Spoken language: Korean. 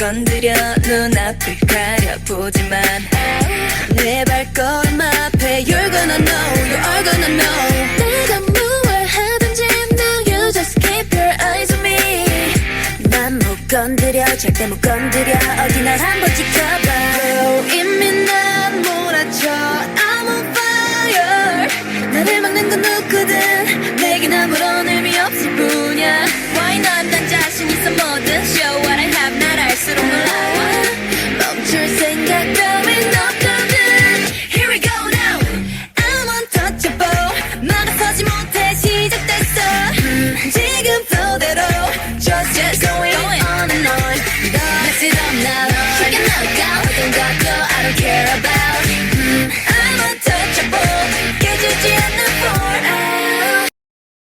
건드려 눈앞을 가려보지만 내 발걸음 앞에 You're gonna know, you are gonna know 내가 무얼 하든지 now you just keep your eyes on me 난 못 건드려 절대 못 건드려 어디 날 한번 지켜봐 누구든 내겐 아무런 의미 없을 뿐이야 Why not 난 자신 있어 뭐든 Show what I have 날 알수록 놀라워 멈출 생각 따윈 없거든 Here we go now I'm untouchable 막아서지 못해 시작됐어 음, 지금 flow Just just going, going on and on Mess it up now Check it out, go 어떤 것도 I don't care about